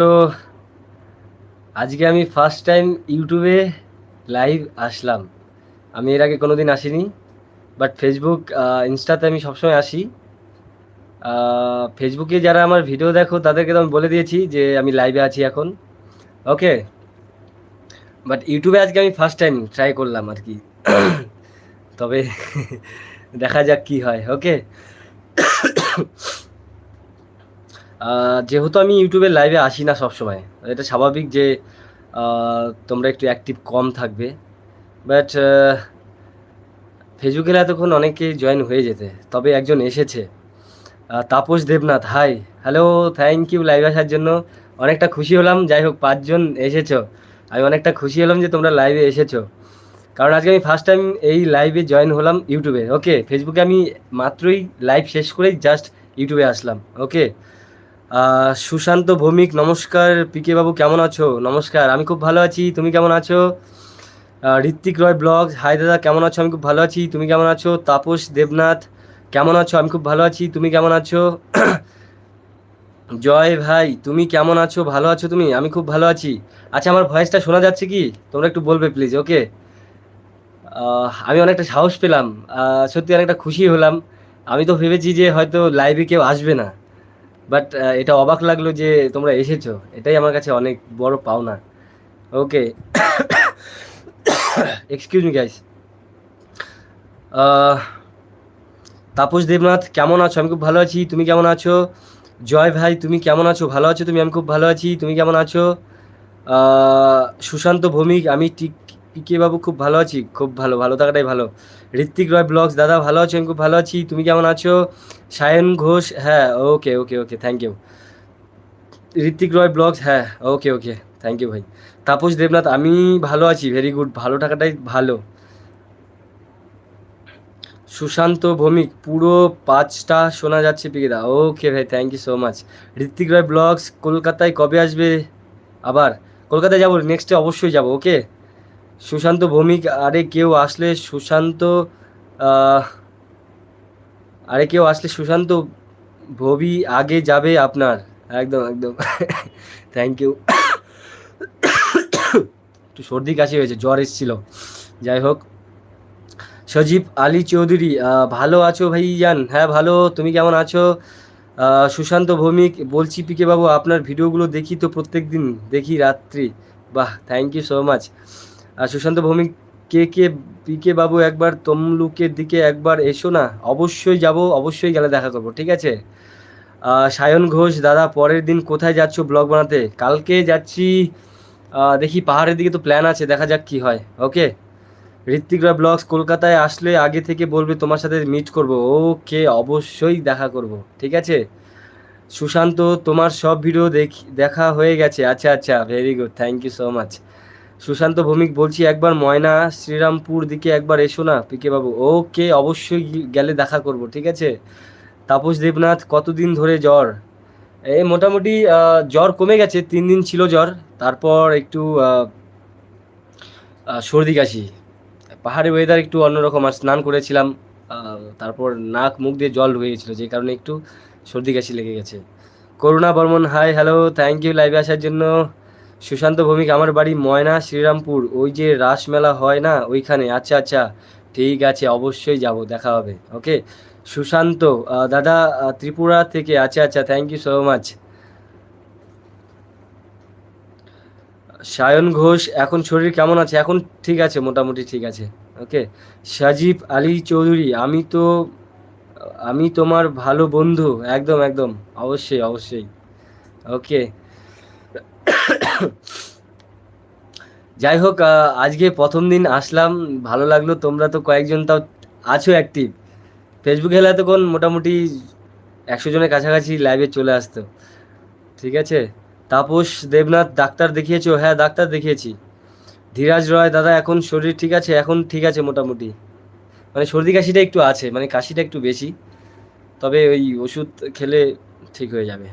তো আজকে আমি ফার্স্ট টাইম ইউটিউবে লাইভ আসলাম। আমি এর আগে কোনো দিন আসিনি বাট ফেসবুক ইনস্টাতে আমি সবসময় আসি। ফেসবুকে যারা আমার ভিডিও দেখো, তাদেরকে তো আমি বলে দিয়েছি যে আমি লাইভে আছি এখন। ওকে বাট ইউটিউবে আজকে আমি ফার্স্ট টাইম ট্রাই করলাম আর কি। তবে দেখা যাক কি হয় ওকে যেহেতু আমি ইউটিউবে লাইভে আসি না সবসময়, এটা স্বাভাবিক যে তোমরা একটু অ্যাক্টিভ কম থাকবে। বাট ফেসবুকে এতক্ষণ অনেকেই জয়েন হয়ে যেতে, তবে একজন এসেছে। Tapas Debnath hi hello thank you live আসার জন্য। অনেকটা খুশি হলাম, যাই হোক, পাঁচজন এসেছ। আমি অনেকটা খুশি হলাম যে তোমরা লাইভে এসেছ। কারণ আজকে আমি ফার্স্ট টাইম এই লাইভে জয়েন হলাম ইউটিউবে ওকে ফেসবুকে আমি মাত্রই লাইভ শেষ করেই জাস্ট ইউটিউবে আসলাম ওকে সুশান্ত ভৌমিক, নমস্কার পিকে বাবু, কেমন আছো? নমস্কার, আমি খুব ভালো আছি, তুমি কেমন আছো? ঋত্বিক রয় ব্লগ হাই দাদা, কেমন আছো? আমি খুব ভালো আছি, তুমি কেমন আছো? তাপস দেবনাথ, কেমন আছো? আমি খুব ভালো আছি, তুমি কেমন আছো? জয় ভাই, তুমি কেমন আছো? ভালো আছো তুমি? আমি খুব ভালো আছি। আচ্ছা আমার ভয়েসটা শোনা যাচ্ছে কি? তোমরা একটু বলবে প্লিজ ওকে আমি অনেকটা সাহস পেলাম। সত্যি অনেকটা খুশি হলাম। আমি তো ভেবেছি যে হয়তো লাইভে কেউ আসবে না। বাট এটা অবাক লাগল যে তোমরা এসেছ। এটাই আমার কাছে অনেক বড় পাওনা। Okay excuse me guys Tapas Debnath, কেমন আছো? আমি খুব ভালো আছি। তুমি কেমন আছো? জয় ভাই, তুমি কেমন আছো? ভালো আছো তুমি? আমি খুব ভালো আছি। তুমি কেমন আছো? সুশান্ত ভৌমিক, আমি টিক পিকে বাবু? খুব ভালো আছি। খুব ভালো ভালো থাকাটাই ভালো। ঋত্বিক রয় ব্লগস, দাদা ভালো আছো? আমি খুব ভালো আছি। তুমি কেমন আছো? সায়ন ঘোষ হ্যাঁ okay okay okay thank you Ritwik Roy blogs হ্যাঁ ওকে ওকে থ্যাংক ইউ ভাই। তাপস দেবনাথ, আমি ভালো আছি ভেরি গুড ভালো টাকাটাই ভালো। সুশান্ত ভৌমিক, পুরো পাঁচটা শোনা যাচ্ছে পিকেদা ওকে ভাই thank you so much Ritwik Roy blogs, কলকাতায় কবে আসবে? আবার, কলকাতায় যাব নেক্সটে অবশ্যই যাব ওকে সুশান্ত ভৌমিক, আরে কেউ আসলে সুশান্ত আরে কেউ আসলে সুশান্ত ভবি আগে যাবে আপনার। একদম একদম। থ্যাংক ইউ একটু সর্দি কাশি হয়েছে, জ্বর এসেছিল। যাই হোক। সজীব আলী চৌধুরী ভালো আছো ভাইজান? হ্যাঁ ভালো। তুমি কেমন আছো? সুশান্ত ভৌমিক, বলছি পিকে বাবু, আপনার ভিডিওগুলো দেখি তো প্রত্যেক দিন দেখি রাত্রি। বাহ থ্যাংক ইউ সো মাচ আর সুশান্ত ভৌমিক কে কে পিকে বাবু একবার তমলুকের দিকে একবার এসো না। অবশ্যই যাব, অবশ্যই গেলে দেখা করব, ঠিক আছে? সায়ন ঘোষ, দাদা, পরের দিন কোথায় যাচ্ছ ব্লগ বানাতে? কালকে যাচ্ছি দেখি পাহাড়ের দিকে তো প্ল্যান আছে, দেখা যাক কি হয় ওকে ঋত্বিক রয় ব্লগস কলকাতায় আসলে আগে থেকে বলবে, তোমার সাথে মিট করব ওকে অবশ্যই দেখা করব, ঠিক আছে? সুশান্ত, তোমার সব ভিডিও দেখি, দেখা হয়ে গেছে আচ্ছা আচ্ছা very good thank you so much Sushanta Bhowmik বলছি, একবার ময়না শ্রীরামপুর দিকে একবার এসো না, পিকে বাবু। ওকে অবশ্যই গেলে দেখা করব, ঠিক আছে? তাপস দেবনাথ, কতদিন ধরে জ্বর? এই মোটামুটি জ্বর কমে গেছে, তিন দিন ছিল জ্বর, তারপর একটু সর্দি কাশি। পাহাড়ি ওয়েদার একটু অন্যরকম, আর স্নান করেছিলাম তারপর নাক মুখ দিয়ে জল ঢুকে গেছিল, যে কারণে একটু সর্দি কাশি লেগে গেছে। Karuna Barman hi hello thank you লাইভে আসার জন্য। সুশান্ত ভৌমিক, আমার বাড়ি ময়না, শ্রীরামপুর। ওই যে রাস মেলা হয় না, ওইখানে। আচ্ছা আচ্ছা ঠিক আছে, অবশ্যই যাব, দেখা হবে, ওকে? সুশান্ত দাদা ত্রিপুরা থেকে। আচ্ছা আচ্ছা thank you so much Sayan Ghosh, এখন শরীর কেমন আছে? এখন ঠিক আছে, মোটামুটি ঠিক আছে, ওকে? সাজিব আলী চৌধুরী, আমি তো, আমি তোমার ভালো বন্ধু, একদম একদম, অবশ্যই অবশ্যই, ওকে? যাই হোক আজকে প্রথম দিন আসলাম, ভালো লাগল। তোমরা তো কয়েকজন তাও আছো অ্যাক্টিভ ফেসবুকে হলে তখন মোটামুটি একশো জনের কাছাকাছি লাইভে চলে আসতো। ঠিক আছে? তাপস দেবনাথ, ডাক্তার দেখিয়েছো? হ্যাঁ ডাক্তার দেখিয়েছি। ধীরাজ রয়, দাদা, এখন শরীর ঠিক আছে? এখন ঠিক আছে মোটামুটি। মানে সর্দি কাশিটা একটু আছে মানে কাশিটা একটু বেশি। তবে ওই ওষুধ খেলে ঠিক হয়ে যাবে।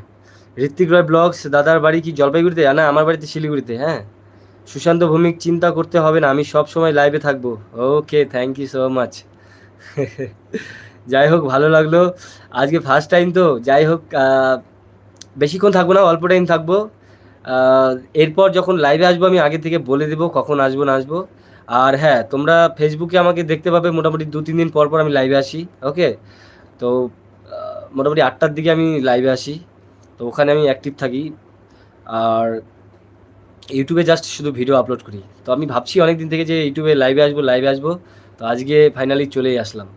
ঋত্বিক রয় ব্লগস, দাদার বাড়ি কি জলপাইগুড়িতে? না আমার বাড়িতে শিলিগুড়িতে হ্যাঁ। সুশান্ত ভৌমিক, চিন্তা করতে হবে না, আমি সব সময় লাইভে থাকব। Okay thank you so much যাই হোক, ভালো লাগল। আজকে ফার্স্ট টাইম তো, যাই হোক বেশিক্ষণ থাকব না, অল্প টাইম থাকব। এরপর যখন লাইভে আসব, আমি আগে থেকে বলে দেবো কখন আসব, না আসব। আর হ্যাঁ তোমরা ফেসবুকে আমাকে দেখতে পাবে, মোটামুটি দু, তিন দিন পর পর আমি লাইভে আসি ওকে তো মোটামুটি আটটার দিকে আমি লাইভে আসি। তো ওখানে আমি অ্যাক্টিভ থাকি। আর ইউটিউবে জাস্ট শুধু ভিডিও আপলোড করি। তো আমি ভাবছি অনেক দিন থেকে যে ইউটিউবে লাইভে আসব লাইভে আসব। তো আজকে ফাইনালি চলেই আসলাম।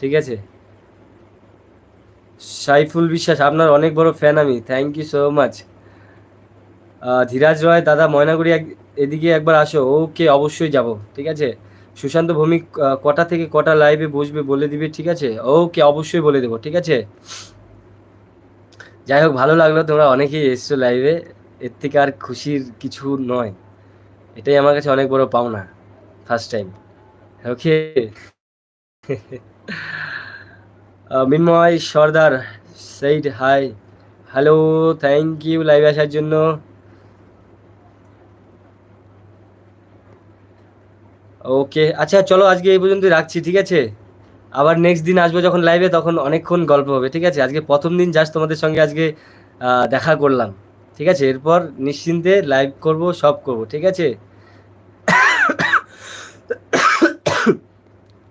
ঠিক আছে? সাইফুল বিশ্বাস, আপনার অনেক বড় ফ্যান আমি। Thank you so much Dhiraj Roy, দাদা ময়নাগুড়ি এদিকে একবার আসো। ওকে অবশ্যই যাব। ঠিক আছে? সুশান্ত ভৌমিক কটা থেকে কটা লাইভে বসবে বলে দিবে, ঠিক আছে? ওকে অবশ্যই বলে দেবো। ঠিক আছে? যাই হোক, ভালো লাগল তোমরা অনেকেই এসছো লাইভে এর থেকে আর খুশির কিছু নয়। এটাই আমার কাছে অনেক বড় পাওনা first time okay Minmoy, Sardar said hi hello thank you লাইভে আসার জন্য। ওকে আচ্ছা চলো আজকে এই পর্যন্ত রাখছি, ঠিক আছে? আবার নেক্সট দিন আসব যখন লাইভে তখন অনেকক্ষণ গল্প হবে, ঠিক আছে? আজকে প্রথম দিন জাস্ট তোমাদের সঙ্গে আজকে দেখা করলাম, ঠিক আছে? এরপর নিশ্চিন্তে লাইভ করব, সব করব, ঠিক আছে?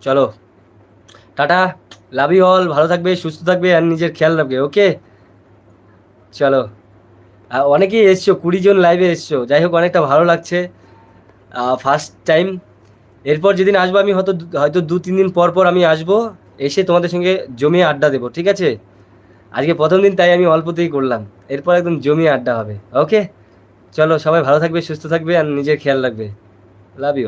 চলো। টাটা। লাভ ইউ অল ভালো থাকবে, সুস্থ থাকবে, আর নিজের খেয়াল রাখবে ওকে চলো। অনেকেই এসছো, কুড়ি জন লাইভে এসছো, যাই হোক, অনেকটা ভালো লাগছে। ফার্স্ট টাইম এরপর যেদিন আসব আমি হয়তো হয়তো দু, তিন দিন পর পর আমি আসব, এসে তোমাদের সঙ্গে জমিয়ে আড্ডা দেবো, ঠিক আছে? আজকে প্রথম দিন তাই আমি অল্পতেই করলাম। এরপর একদম জমিয়ে আড্ডা হবে ওকে চলো সবাই ভালো থাকবে, সুস্থ থাকবে আর নিজের খেয়াল রাখবে। Love you